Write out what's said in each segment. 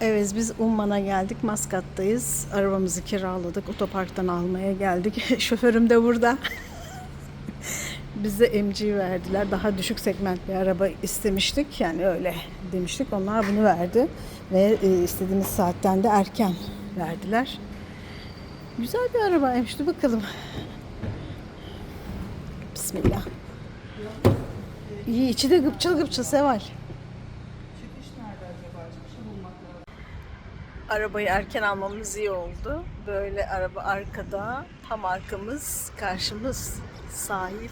Evet biz Umman'a geldik. Maskat'tayız. Arabamızı kiraladık. Otoparktan almaya geldik. Şoförüm de burada. Bize MG verdiler. Daha düşük segment bir araba istemiştik. Yani öyle demiştik. Onlar bunu verdi. Ve e, istediğimiz saatten de erken verdiler. Güzel bir arabaymış. Dur bakalım. Bismillah. İyi içi de gıpçıl gıpçıl Seval. Arabayı erken almamız iyi oldu. Böyle araba arkada, tam arkamız, karşımız sahil.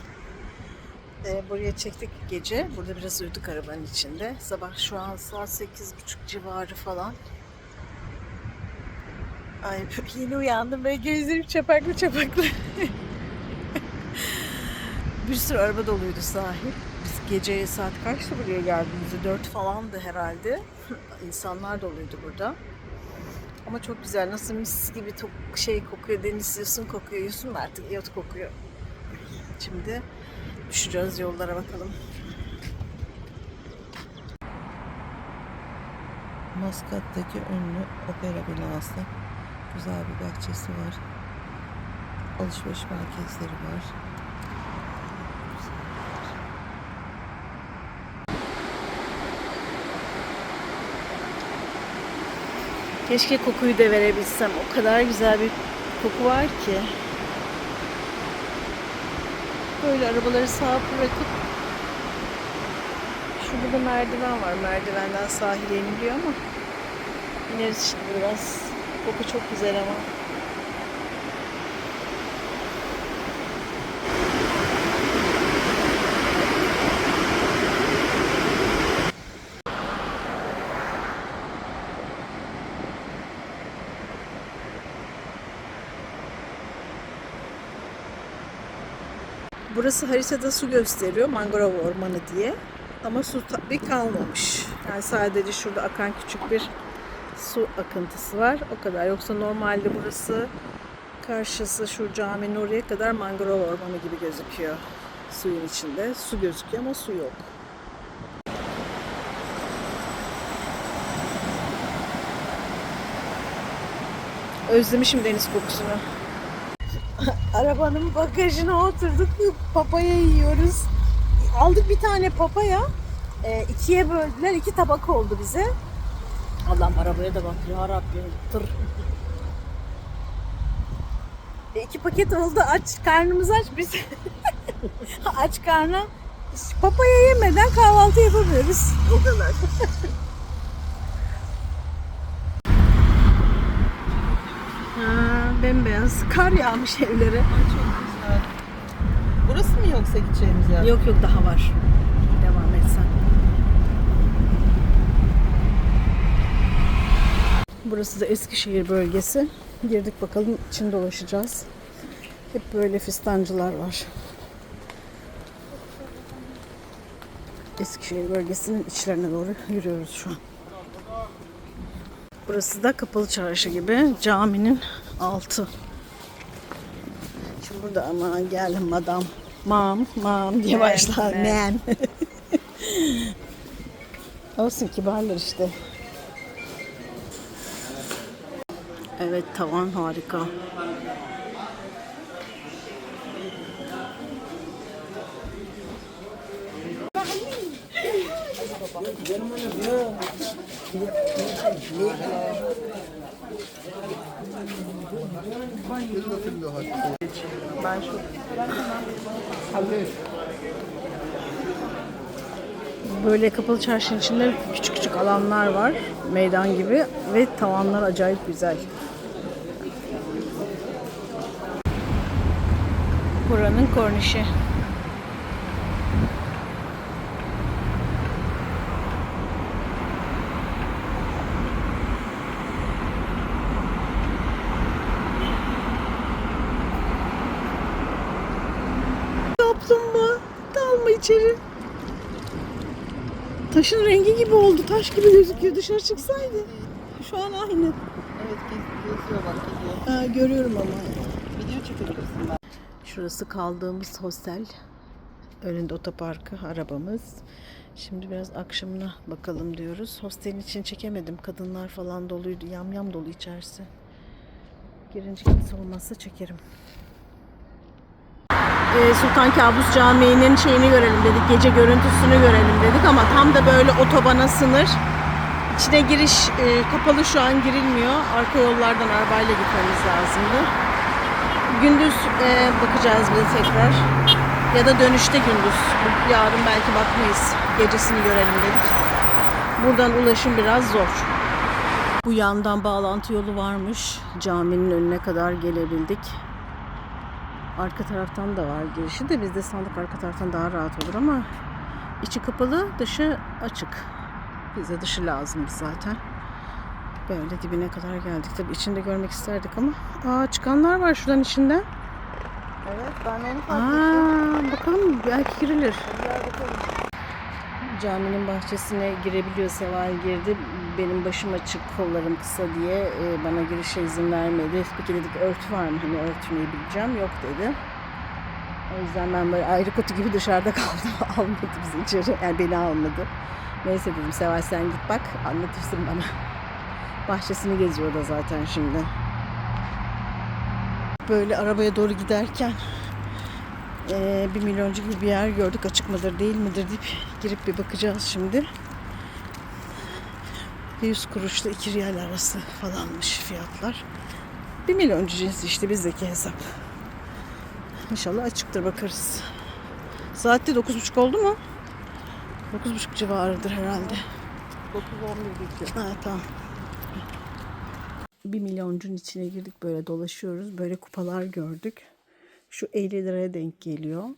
Ee, buraya çektik gece. Burada biraz uyuduk arabanın içinde. Sabah şu an saat sekiz buçuk civarı falan. Ay yeni uyandım ve gözlerim çapaklı çapaklı. Bir sürü araba doluydu sahil. Biz geceye saat kaçtı buraya geldiğimizde? Dört falandı herhalde. İnsanlar doluydu burada. Ama çok güzel. Nasıl mis gibi tok- şey kokuyor. Deniz yosun kokuyor. Yosun mu artık? Yot kokuyor. Şimdi düşeceğiz yollara bakalım. Maskat'taki ünlü opera binası. Güzel bir bahçesi var. Alışveriş merkezleri var. Keşke kokuyu da verebilsem. O kadar güzel bir koku var ki. Böyle arabaları sağa bırakıp Şurada da merdiven var. Merdivenden sahile iniliyor ama ineriz şimdi biraz. Koku çok güzel ama. Burası haritada su gösteriyor mangrove ormanı diye. Ama su tabii kalmamış. Yani sadece şurada akan küçük bir su akıntısı var. O kadar. Yoksa normalde burası karşısı şu caminin oraya kadar mangrove ormanı gibi gözüküyor. Suyun içinde. Su gözüküyor ama su yok. Özlemişim deniz kokusunu. Arabanın bagajına oturduk. Papaya yiyoruz. Aldık bir tane papaya. E, ikiye böldüler. iki tabak oldu bize. Allah'ım arabaya da bak ya Rabbim. Tır. E, iki paket oldu. Aç. Karnımız aç. Biz aç karnına papaya yemeden kahvaltı yapamıyoruz. O kadar. ha, bembeyaz. Kar yağmış evlere. Ay çok güzel. Burası mı yoksa gideceğimiz yer? Yok yok daha var. Devam et sen. Burası da Eskişehir bölgesi. Girdik bakalım içinde dolaşacağız. Hep böyle fistancılar var. Eskişehir bölgesinin içlerine doğru yürüyoruz şu an. Burası da kapalı çarşı gibi caminin altı. Şimdi burada ama gel madam, mam, mam diye Ma'am, başlar. Man. Olsun kibarlar işte. Evet tavan harika. Böyle kapalı çarşının içinde küçük küçük alanlar var. Meydan gibi ve tavanlar acayip güzel. Buranın kornişi. Taşın rengi gibi oldu. Taş gibi gözüküyor. Dışarı çıksaydı. Şu an aynı. evet gez, geziyor bak geziyor. Ha, görüyorum ama. Video çekebilirsin ben. Şurası kaldığımız hostel. Önünde otoparkı, arabamız. Şimdi biraz akşamına bakalım diyoruz. Hostelin için çekemedim. Kadınlar falan doluydu. Yam yam dolu içerisi. Girince kimse olmazsa çekerim. Ee, Sultan Kabus Camii'nin şeyini görelim dedik. Gece görüntüsünü görelim dedik ama tam da böyle otobana sınır. İçine giriş e, kapalı şu an girilmiyor. Arka yollardan arabayla gitmemiz lazımdı. Gündüz e, bakacağız bir tekrar. Ya da dönüşte gündüz. Yarın belki bakmayız. Gecesini görelim dedik. Buradan ulaşım biraz zor. Bu yandan bağlantı yolu varmış. Caminin önüne kadar gelebildik. Arka taraftan da var girişi de biz de sandık arka taraftan daha rahat olur ama içi kapalı, dışı açık. Bize dışı lazım zaten. Böyle dibine kadar geldik. Tabii içinde görmek isterdik ama. Aa çıkanlar var şuradan içinden. Evet ben onu fark ettim. Aa bakalım belki girilir. Caminin bahçesine girebiliyor. Seval girdi. Benim başım açık, kollarım kısa diye e, bana girişe izin vermedi. Peki dedik örtü var mı? Hani örtmeyi bileceğim. Yok dedi. O yüzden ben böyle ayrı kutu gibi dışarıda kaldım. almadı bizi içeri. Yani beni almadı. Neyse dedim Seval sen git bak anlatırsın bana. Bahçesini geziyor da zaten şimdi. Böyle arabaya doğru giderken ee, bir milyoncu gibi bir yer gördük. Açık mıdır değil midir deyip girip bir bakacağız şimdi. 100 kuruşla 2 riyal arası falanmış fiyatlar. Bir milyoncu cinsi işte bizdeki hesap. İnşallah açıktır bakarız. Saatte 9.30 oldu mu? 9.30 civarıdır herhalde. 9-11 geçiyor. Ha, tamam. Bir milyoncun içine girdik böyle dolaşıyoruz. Böyle kupalar gördük. Şu 50 liraya denk geliyor.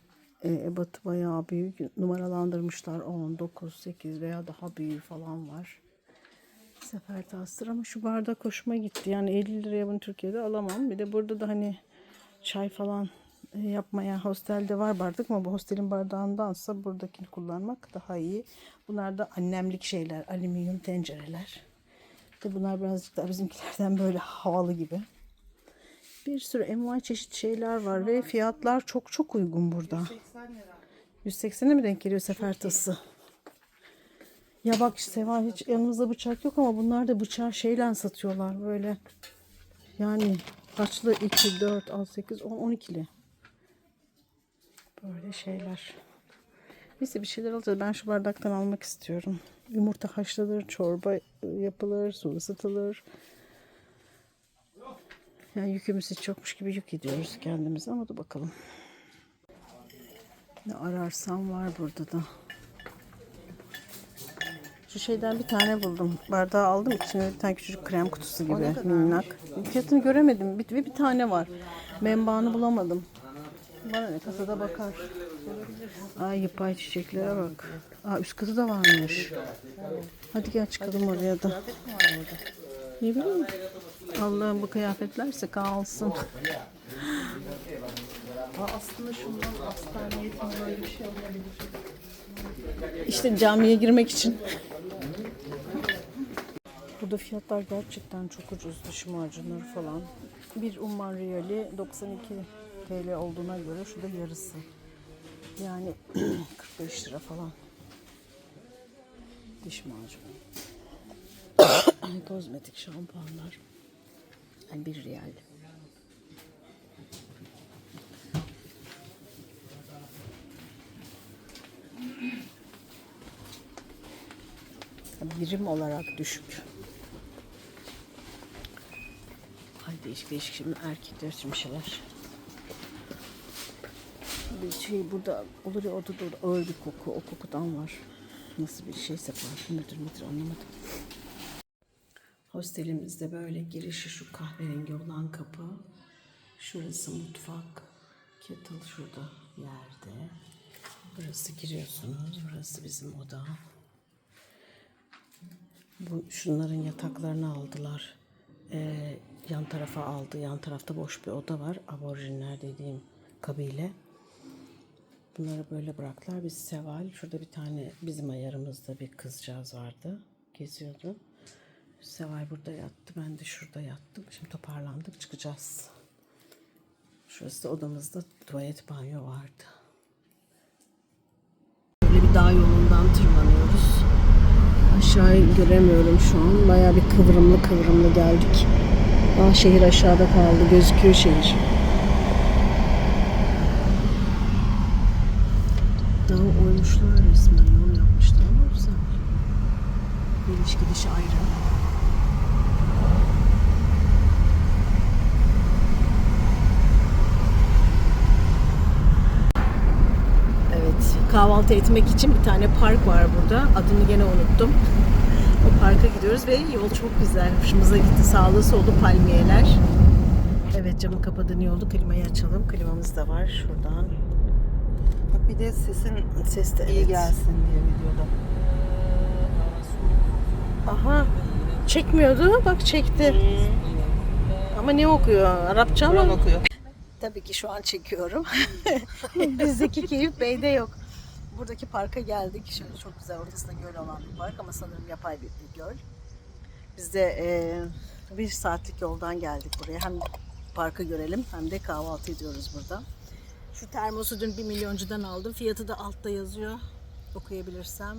E, ebatı bayağı büyük. Numaralandırmışlar 10, 9, 8 veya daha büyüğü falan var. Sefer tasdır ama şu bardak hoşuma gitti. Yani 50 liraya bunu Türkiye'de alamam. Bir de burada da hani çay falan e, yapmaya hostelde var bardak ama bu hostelin bardağındansa buradakini kullanmak daha iyi. Bunlar da annemlik şeyler, alüminyum tencereler. De bunlar birazcık daha bizimkilerden böyle havalı gibi. Bir sürü envai çeşit şeyler var ve fiyatlar çok çok uygun burada. 80 lira. 180'e mi denk geliyor sefer tası? Ya bak Seval hiç yanımızda bıçak yok ama bunlar da bıçağı şeyle satıyorlar böyle. Yani kaçlı 2, 4, 6, 8, 10, 12'li. Böyle şeyler. Neyse bir şeyler alacağız. Ben şu bardaktan almak istiyorum. Yumurta haşlanır, çorba yapılır, su ısıtılır. Yani yükümüz hiç yokmuş gibi yük ediyoruz kendimize ama da bakalım. Ne ararsam var burada da. Şu şeyden bir tane buldum. Bardağı aldım. İçine bir tane küçücük krem kutusu gibi minnak. Fiyatını göremedim. Bir, bir, bir tane var. Membağını bulamadım. Bana ne kasada bakar. Ay yıpay çiçeklere bak. Aa üst katı da varmış. Hadi gel çıkalım oraya da. Ne bileyim. Allah'ım bu kıyafetlerse kalsın. Aa, aslında şundan hastane niyetinde böyle bir şey olabilir. İşte camiye girmek için. Burada fiyatlar gerçekten çok ucuz. Dış macunları falan. Bir umman riyali 92 TL olduğuna göre şu da yarısı. Yani 45 lira falan. Diş macunu. Kozmetik şampuanlar. Yani bir riyal. birim olarak düşük. Ay değişik değişik şimdi erkekler şeyler. Bir şey burada olur ya orada da ağır bir koku. O kokudan var. Nasıl bir şeyse parfüm müdür müdür anlamadım. Hostelimizde böyle girişi şu kahverengi olan kapı. Şurası mutfak. Kettle şurada yerde. Burası giriyorsunuz. Burası bizim oda. Bu şunların yataklarını aldılar. Ee, yan tarafa aldı. Yan tarafta boş bir oda var. Aborjinler dediğim kabile. Bunları böyle bıraktılar. Biz Seval, şurada bir tane bizim ayarımızda bir kızcağız vardı. Geziyordu. Seval burada yattı. Ben de şurada yattım. Şimdi toparlandık. Çıkacağız. Şurası da odamızda tuvalet banyo vardı. Böyle bir dağ yolundan tırmanıyor. aşağıyı göremiyorum şu an. Bayağı bir kıvrımlı kıvrımlı geldik. Aa, şehir aşağıda kaldı. Gözüküyor şehir. Dağı oymuşlar resmen. Yol yapmışlar ama güzel. Geliş gidiş ayrı. Kahvaltı etmek için bir tane park var burada. Adını gene unuttum. O parka gidiyoruz ve yol çok güzel. Hoşumuza gitti. Sağlı sollu palmiyeler. Evet camı kapadığın yolda klimayı açalım. Klimamız da var şuradan. Bak bir de sesin Ses de iyi evet. gelsin diye videoda. Aha. Çekmiyordu. Bak çekti. Ama ne okuyor? Arapça mı? okuyor. Tabii ki şu an çekiyorum. Bizdeki keyif Bey'de yok. Buradaki parka geldik. Şöyle çok güzel ortasında göl olan bir park ama sanırım yapay bir, bir göl. Biz de e, bir saatlik yoldan geldik buraya. Hem parkı görelim hem de kahvaltı ediyoruz burada. Şu termosu dün bir milyoncudan aldım. Fiyatı da altta yazıyor. Okuyabilirsem.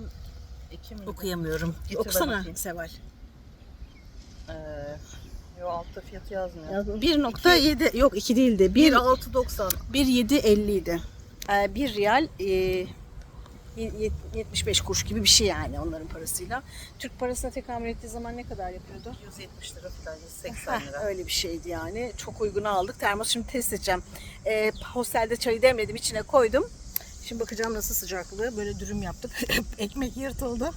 Okuyamıyorum. Getir Okusana okuyayım. Seval. Ee, yo altta fiyatı yazmıyor. Yazdım. 1.7 yok 2 değildi. 1 1.690. 1.750 idi. Ee, 1 riyal e, 75 kuruş gibi bir şey yani onların parasıyla. Türk parasına tekamül ettiği zaman ne kadar yapıyordu? 170 lira falan 180 Heh, lira. öyle bir şeydi yani. Çok uyguna aldık. Termos şimdi test edeceğim. Ee, hostelde çayı demledim içine koydum. Şimdi bakacağım nasıl sıcaklığı. Böyle dürüm yaptık. Ekmek yırtıldı.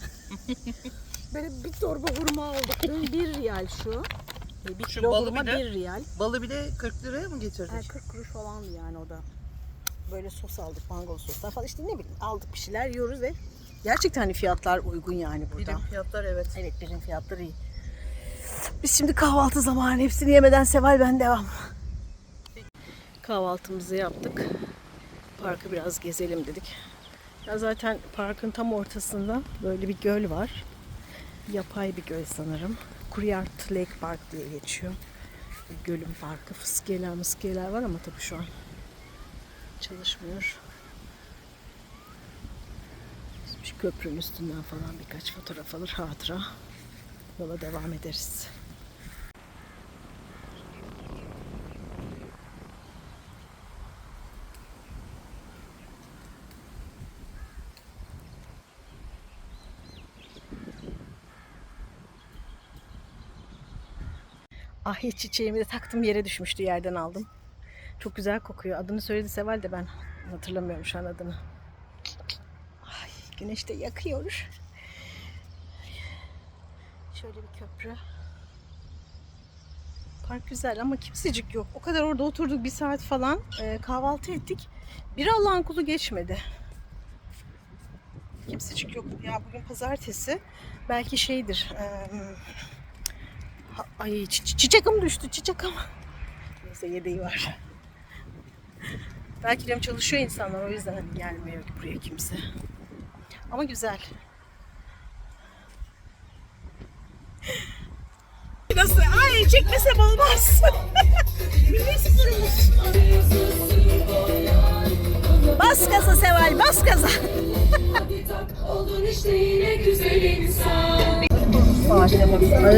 Böyle bir torba hurma aldık. Bir riyal şu. Bir Şu kilo balı hurma bir riyal. Balı bir de 40 liraya mı getirdik? Ha, 40 kuruş falandı yani o da. Böyle sos aldık, mangal soslar falan işte ne bileyim aldık bir şeyler yiyoruz ve gerçekten hani fiyatlar uygun yani burada. Birim fiyatlar evet. Evet birim fiyatları iyi. Biz şimdi kahvaltı zamanı hepsini yemeden Seval ben devam. Kahvaltımızı yaptık. Parkı biraz gezelim dedik. Ya zaten parkın tam ortasında böyle bir göl var. Yapay bir göl sanırım. Kuryart Lake Park diye geçiyor. Gölün parkı. Fıskiyeler mıskiyeler var ama tabii şu an çalışmıyor. Şu köprünün üstünden falan birkaç fotoğraf alır hatıra. Yola devam ederiz. Ahi çiçeğimi de taktım yere düşmüştü yerden aldım. Çok güzel kokuyor. Adını söyledi Seval de ben hatırlamıyorum şu an adını. Ay, güneş de yakıyor. Şöyle bir köprü. Park güzel ama kimsecik yok. O kadar orada oturduk bir saat falan. Ee, kahvaltı ettik. Bir Allah'ın kulu geçmedi. Kimsecik yok. Ya bugün pazartesi. Belki şeydir. ha- ay çi- çi- çiçekim düştü çiçekim. Neyse yedeği var. Belki diyorum çalışıyor insanlar o yüzden hani gelmiyor buraya kimse. Ama güzel. Nasıl? Ay çekmesem olmaz. Milli sporumuz. Bas gaza Seval bas gaza.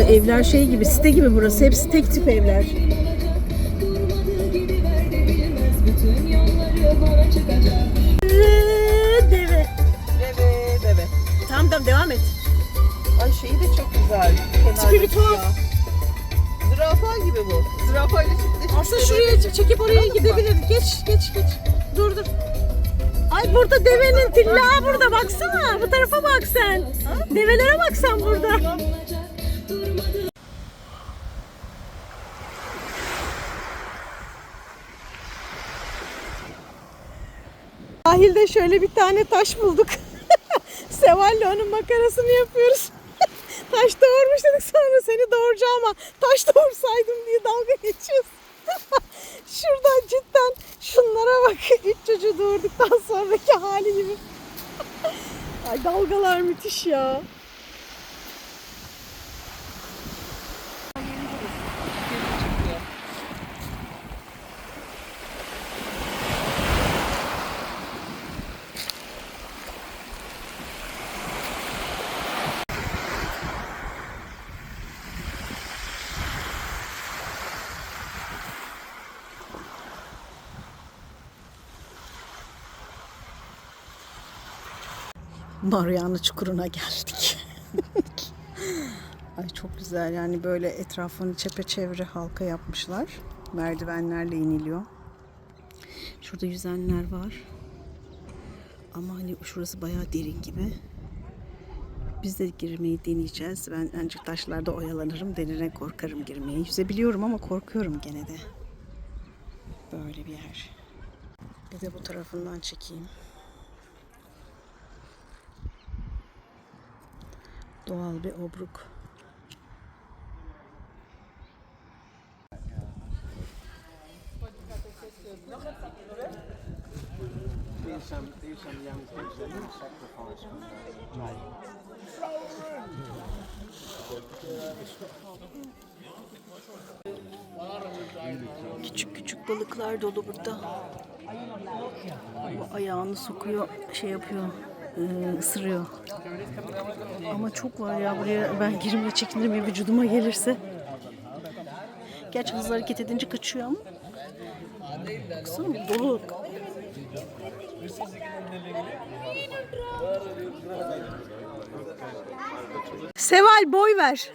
Evler şey gibi site gibi burası. Hepsi tek tip evler. Şeyi de çok güzel. Tipi bir tuhaf. Zürafa gibi bu. Zürafayla çiftleşmiş. Aslında şuraya çekip oraya Anladın mı? gidebilirdik. Geç geç geç. Dur dur. Ay burada devenin tilla burada baksana. Bu tarafa bak sen. Develere bak sen burada. Sahilde şöyle bir tane taş bulduk. Seval'le onun makarasını yapıyoruz. Taş doğurmuş dedik sonra seni doğuracağım ama taş doğursaydım diye dalga geçiyoruz. Şuradan cidden şunlara bak. Üç çocuğu doğurduktan sonraki hali gibi. Ay dalgalar müthiş ya. Mariana Çukuru'na geldik. Ay çok güzel yani böyle etrafını çepeçevre halka yapmışlar. Merdivenlerle iniliyor. Şurada yüzenler var. Ama hani şurası bayağı derin gibi. Biz de girmeyi deneyeceğiz. Ben ancak taşlarda oyalanırım. Derine korkarım girmeye. Yüzebiliyorum ama korkuyorum gene de. Böyle bir yer. Bir de bu tarafından çekeyim. For the child. Küçük küçük balıklar dolu burada. Bu ayağını sokuyor, şey yapıyor, ısırıyor. Ama çok var ya buraya ben girmeye çekinirim ya vücuduma gelirse. Gerçi hızlı hareket edince kaçıyor ama. Baksana bu dolu. Seval boy ver.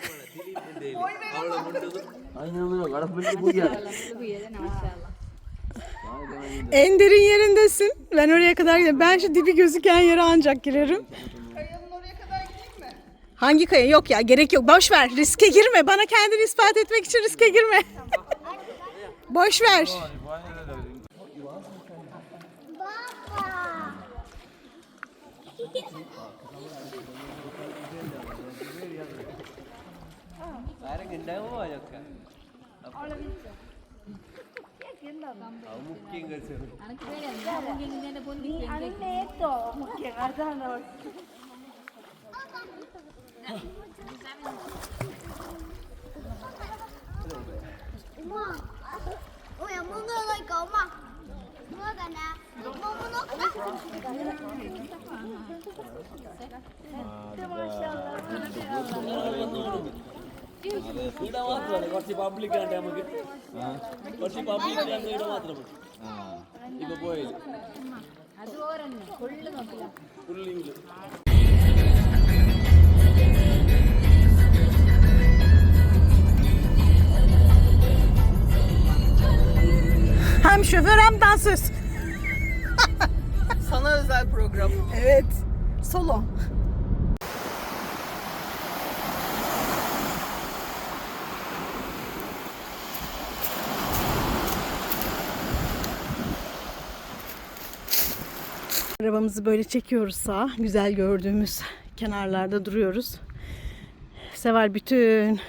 En derin yerindesin. Ben oraya kadar giderim. Ben şu dibi gözüken yere ancak girerim. Kayanın oraya kadar gideyim mi? Hangi kaya? Yok ya gerek yok. Boş ver. Riske girme. Bana kendini ispat etmek için riske girme. Boş ver. 엄 Mungkin Terima kasih. ഇവിടെ മാത്രമല്ല കുറച്ച് പബ്ലിക് ഉണ്ട് നമുക്ക് കുറച്ച് പബ്ലിക് ഉണ്ട് ഇവിടെ മാത്രം ഇപ്പൊ പോയത് ഫുള്ളിംഗ് Hem şoför hem dansöz. Sana özel program. Evet. Solo. Arabamızı böyle çekiyoruz sağa. Güzel gördüğümüz kenarlarda duruyoruz. Seval bütün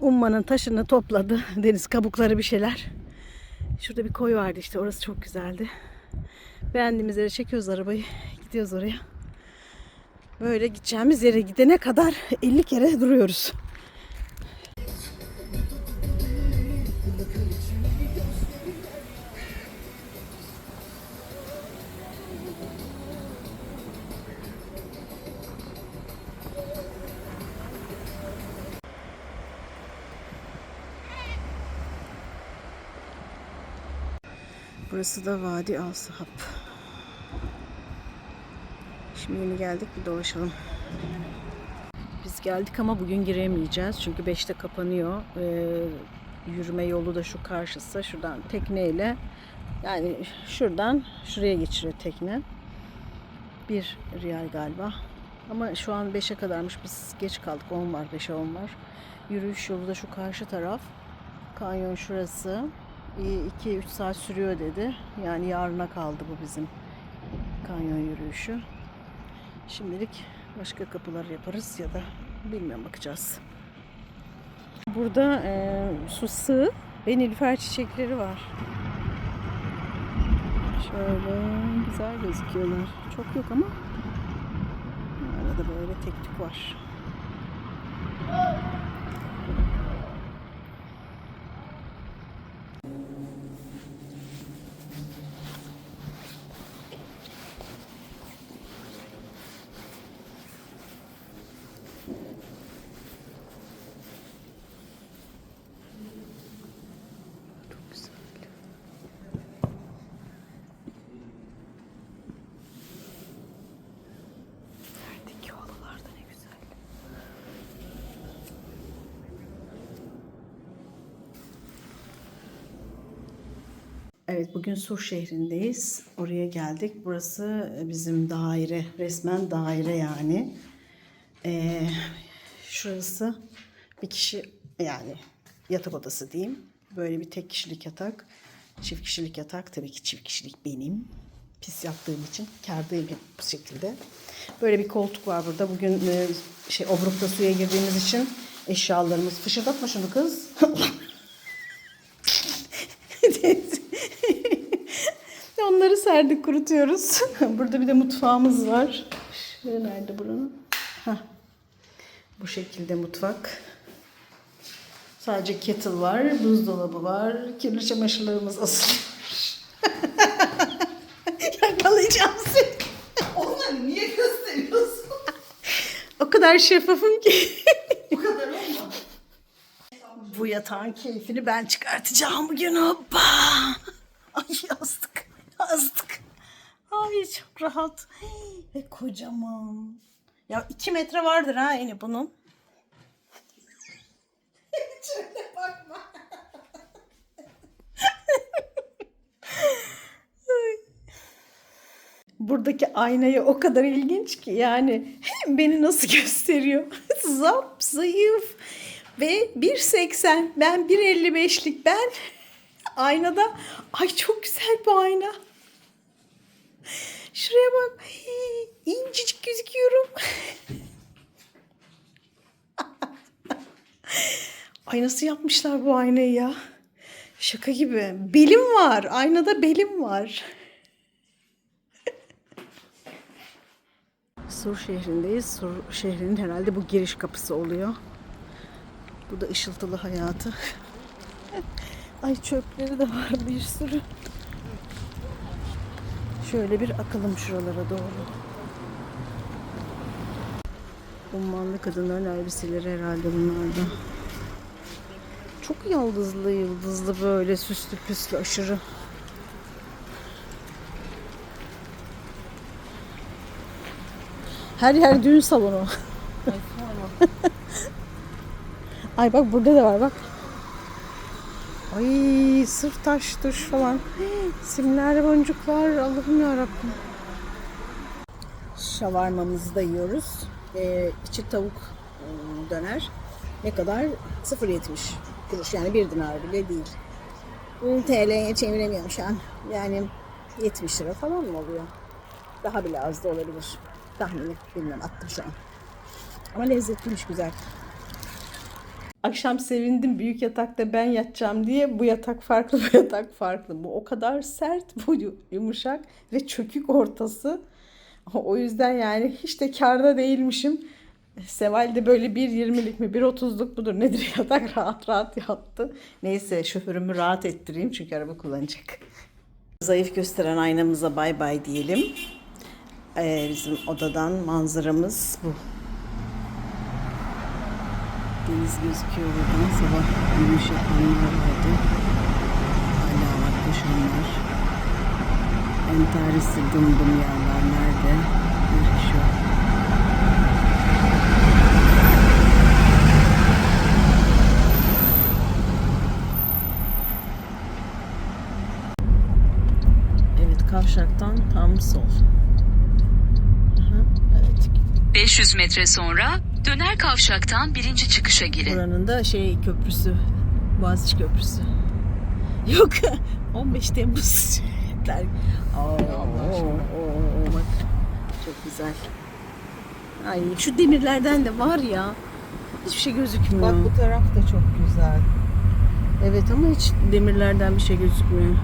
ummanın taşını topladı. Deniz kabukları bir şeyler. Şurada bir koy vardı işte orası çok güzeldi. Beğendiğimiz yere çekiyoruz arabayı. Gidiyoruz oraya. Böyle gideceğimiz yere gidene kadar 50 kere duruyoruz. Burası da Vadi Asahap. Şimdi yeni geldik bir dolaşalım. Biz geldik ama bugün giremeyeceğiz. Çünkü 5'te kapanıyor. Ee, yürüme yolu da şu karşısı. Şuradan tekneyle yani şuradan şuraya geçiriyor tekne. Bir riyal galiba. Ama şu an 5'e kadarmış. Biz geç kaldık. 10 var, 5'e 10 var. Yürüyüş yolu da şu karşı taraf. Kanyon şurası. 2-3 saat sürüyor dedi. Yani yarına kaldı bu bizim kanyon yürüyüşü. Şimdilik başka kapılar yaparız ya da bilmiyorum bakacağız. Burada e, su sığ ve nilüfer çiçekleri var. Şöyle güzel gözüküyorlar. Çok yok ama arada böyle tek tük var. Evet bugün Sur şehrindeyiz. Oraya geldik. Burası bizim daire. Resmen daire yani. Ee, şurası bir kişi yani yatak odası diyeyim. Böyle bir tek kişilik yatak. Çift kişilik yatak. Tabii ki çift kişilik benim. Pis yaptığım için kârdayım hep bu şekilde. Böyle bir koltuk var burada. Bugün e, şey obrukta suya girdiğimiz için eşyalarımız. Fışırdatma şunu kız. serdik kurutuyoruz. Burada bir de mutfağımız var. Şöyle nerede buranın? Heh. Bu şekilde mutfak. Sadece kettle var, buzdolabı var, kirli çamaşırlarımız asılmış. Yakalayacağım seni. Onları niye gösteriyorsun? O kadar şeffafım ki. Bu kadar olma. Bu yatağın keyfini ben çıkartacağım bugün. Hoppa. Ay yazdık. Yazdık. Ay çok rahat. Ve kocaman. Ya iki metre vardır ha eni bunun. Hiç öyle bakma. buradaki aynayı o kadar ilginç ki yani beni nasıl gösteriyor zap zayıf ve 1.80 ben 1.55'lik ben aynada ay çok güzel bu ayna şuraya bak incecik gözüküyorum ay nasıl yapmışlar bu aynayı ya şaka gibi belim var aynada belim var Sur şehrindeyiz. Sur şehrinin herhalde bu giriş kapısı oluyor. Bu da ışıltılı hayatı. Ay çöpleri de var bir sürü. Şöyle bir akalım şuralara doğru. Ummanlı kadınların elbiseleri herhalde bunlarda. Çok yıldızlı yıldızlı böyle süslü püslü aşırı. Her yer düğün salonu. Ay bak burada da var bak. Ay sırf taş tuş falan. Simler boncuklar Allah'ım yarabbim. Şavarmamızı da yiyoruz. Ee, içi tavuk ıı, döner. Ne kadar? 0.70 kuruş yani bir dinar bile değil. Bunu TL'ye çeviremiyorum şu an. Yani 70 lira falan mı oluyor? Daha bile az da olabilir. Tahmini bilmiyorum attım şu an. Ama lezzetliymiş güzel. Akşam sevindim büyük yatakta ben yatacağım diye. Bu yatak farklı, bu yatak farklı. Bu o kadar sert, bu yu- yumuşak ve çökük ortası. O yüzden yani hiç de karda değilmişim. Seval de böyle 1.20'lik mi 1.30'luk mudur nedir yatak rahat rahat yattı. Neyse şoförümü rahat ettireyim çünkü araba kullanacak. Zayıf gösteren aynamıza bay bay diyelim. Ee, bizim odadan manzaramız bu. Deniz gözüküyor buradan. Sabah yürüyüş yapanlar vardı. Hala var koşanlar. Entarisi dım dım yağlar nerede? Bir. Evet kavşaktan tam sol. Aha, evet 500 metre sonra döner kavşaktan birinci çıkışa girin. Buranın da şey köprüsü. Boğaziçi Köprüsü. Yok 15 Temmuz. Oo, oo, oo, bak çok güzel. Ay şu demirlerden de var ya. Hiçbir şey gözükmüyor. Bak bu taraf da çok güzel. Evet ama hiç demirlerden bir şey gözükmüyor.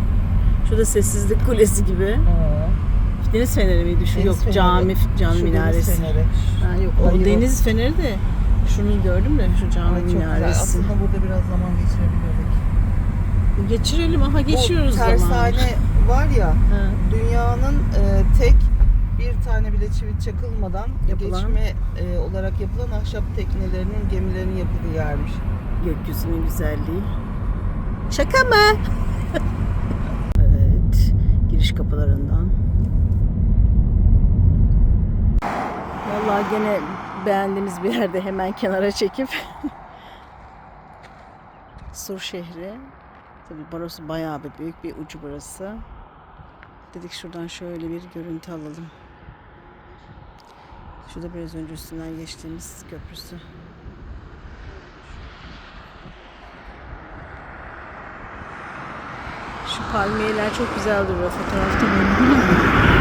Şurada sessizlik kulesi gibi. Deniz feneri miydi şu? Deniz yok feneri. cami cami Şu deniz minaresi. feneri. Ha, yok o Ay, yok. deniz feneri de şunu gördüm de şu cami Ay, çok güzel. minaresi. Aslında burada biraz zaman geçirebilirdik. Geçirelim aha geçiyoruz Bu zaman. tersane var ya Ha. dünyanın e, tek bir tane bile çivit çakılmadan Yapılan. geçme e, olarak yapılan ahşap teknelerinin gemilerin yapıldığı yermiş. Gökyüzünün güzelliği. Şaka mı? evet. Giriş kapılarından. Vallahi gene beğendiğimiz bir yerde hemen kenara çekip Sur şehri Tabii burası bayağı bir büyük bir ucu burası. Dedik şuradan şöyle bir görüntü alalım. Şurada biraz önce üstünden geçtiğimiz köprüsü. Şu palmiyeler çok güzel duruyor fotoğrafta.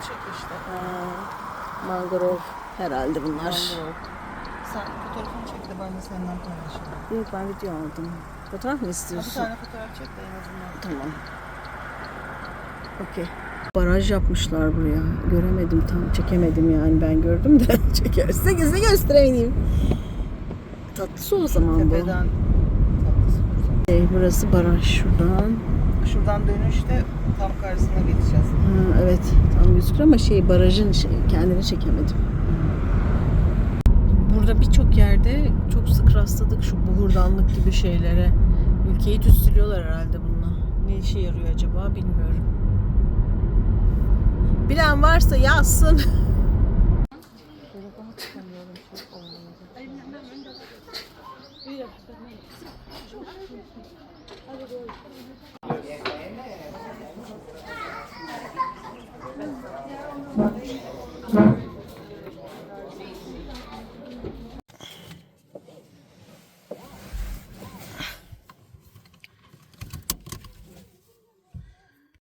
Alçak işte. Ha, mangrove herhalde bunlar. Mangrove. Sen fotoğrafını çek de ben de senden paylaşayım. Yok ben video aldım. Fotoğraf mı Ha, Bir istiyorsun? tane fotoğraf çek de en azından. Tamam. Okey. Baraj yapmışlar buraya. Göremedim tam. Çekemedim yani ben gördüm de. Çekersek size gösteremeyeyim. Tatlısı o zaman bu. Tepeden tatlısı. Şey, burası baraj şuradan. Şuradan dönüşte tam karşısına geçeceğiz. Ha, evet tam gözüküyor ama şey barajın şey, kendini çekemedim. Burada birçok yerde çok sık rastladık şu buhurdanlık gibi şeylere. Ülkeyi tütsülüyorlar herhalde bununla. Ne işe yarıyor acaba bilmiyorum. Bilen varsa yazsın.